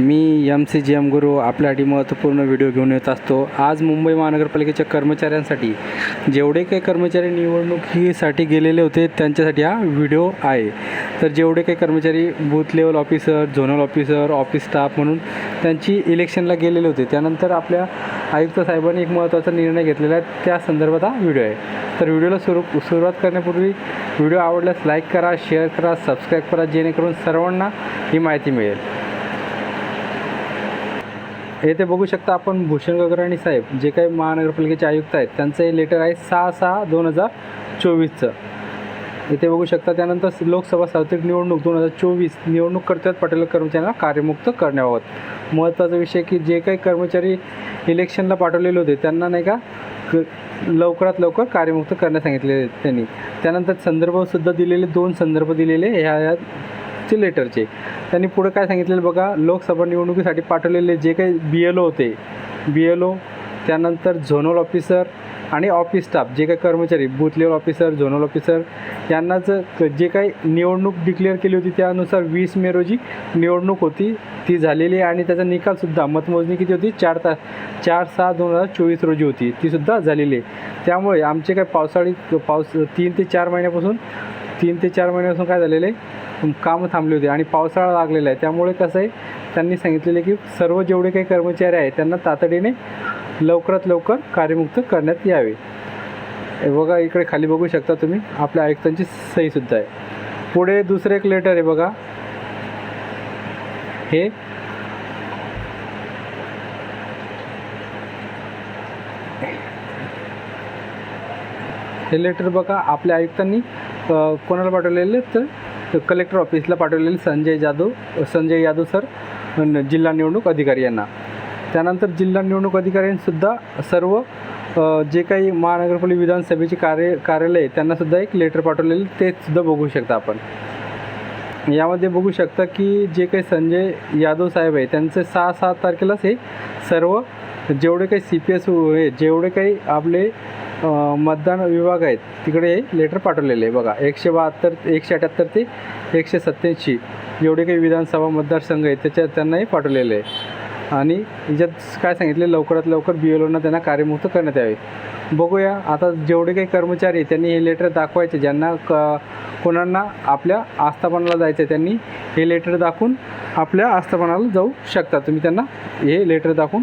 मी M C G M Guru. आपल्यासाठी महत्त्वपूर्ण video घेऊन येत असतो. आज मुंबई महानगरपालिकेच्या कर्मचाऱ्यांसाठी जेवढे काही कर्मचारी निवडणुकीसाठी गेलेले होते त्यांच्यासाठी हा व्हिडिओ आहे. तर जेवढे काही कर्मचारी booth level officer zonal officer office staff म्हणून त्यांची इलेक्शनला गेलेले होते. त्यानंतर आपल्या आयुक्त साहेबांनी एक महत्त्वाचा निर्णय घेतलेला आहे. त्या संदर्भात हा व्हिडिओ आहे. तर व्हिडिओला सुरू सुरुवात करण्यापूर्वी व्हिडिओ आवडल्यास लाईक करा शेअर करा सबस्क्राईब करा जेणेकरून सर्वांना ही माहिती मिळेल. येथे बघू शकता आपण भूषण गगराणी साहेब जे काही महानगरपालिकेचे आयुक्त आहेत त्यांचं हे लेटर आहे सहा सहा दोन हजार चोवीसचं. येथे बघू शकता त्यानंतर लोकसभा सार्वत्रिक निवडणूक दोन हजार चोवीस निवडणूक कर्त्यात पाठवलेल्या कर्मचाऱ्यांना कार्यमुक्त करण्याबाबत. महत्त्वाचा विषय की जे काही कर्मचारी इलेक्शनला पाठवलेले होते त्यांना नाही का क लवकरात लवकर कार्यमुक्त करण्यास सांगितले त्यांनी. त्यानंतर संदर्भसुद्धा दिलेले दोन संदर्भ दिलेले ह्या ह्या चे लेटरचे त्यांनी पुढे काय सांगितलेलं बघा लोकसभा निवडणुकीसाठी पाठवलेले जे काही बी एल ओ होते बी एल ओ त्यानंतर झोनल ऑफिसर आणि ऑफिस स्टाफ जे काही कर्मचारी booth level officer zonal officer यांनाच जे काही निवडणूक डिक्लेअर केली होती त्यानुसार वीस मे रोजी निवडणूक होती ती झालेली आहे आणि त्याचा निकालसुद्धा मतमोजणी किती होती? चार तास चार सहा दोन हजार चोवीस रोजी होती तीसुद्धा झालेली आहे. त्यामुळे आमचे काय पावसाळी पाऊस तीन ते चार महिन्यापासून तीन ते चार महिन्यापासून काय झालेलं आहे? कामं थांबली होती आणि पावसाळा लागलेला आहे. त्यामुळे कसं आहे त्यांनी सांगितलेलं आहे की सर्व जेवढे काही कर्मचारी आहेत त्यांना तातडीने लवकरात लवकर कार्यमुक्त करण्यात यावे. बघा इकडे खाली बघू शकता तुम्ही आपल्या आयुक्तांची सहीसुद्धा आहे. पुढे दुसरं एक लेटर आहे बघा. हे हे लेटर बघा आपल्या आयुक्तांनी कोणाला पाठवलेले तर कलेक्टर ऑफिसला पाठवलेले संजय जाधव संजय यादव सर जिल्हा निवडणूक अधिकारी यांना. त्यानंतर जिल्हा निवडणूक अधिकाऱ्यांसुद्धा सर्व जे काही महानगरपालिका विधानसभेचे कार्य कार्यालय त्यांनासुद्धा एक लेटर पाठवलेलं ते सुद्धा बघू शकता आपण. यामध्ये बघू शकता की जे काही संजय यादव साहेब आहे त्यांचे सहा सात तारखेलाच हे सर्व जेवढे काही सी पी एस जेवढे काही आपले मतदान विभाग आहेत. तिकडे हे लेटर पाठवलेले आहे. बघा एकशे बहात्तर एकशे अठ्याहत्तर ते एकशे सत्त्याऐंशी जेवढे काही विधानसभा मतदारसंघ आहेत. त्याच्यात त्यांनाही पाठवलेले आहे. आणि याच्यात काय सांगितले? लवकरात लवकर बी एल ओना त्यांना कार्यमुक्त करण्यात यावे. बघूया. आता जेवढे काही कर्मचारी आहेत, त्यांनी हे लेटर दाखवायचे. ज्यांना क कोणांना आपल्या आस्थापनाला जायचं आहे त्यांनी हे लेटर दाखवून आपल्या आस्थापनाला जाऊ शकता. तुम्ही त्यांना हे लेटर दाखवून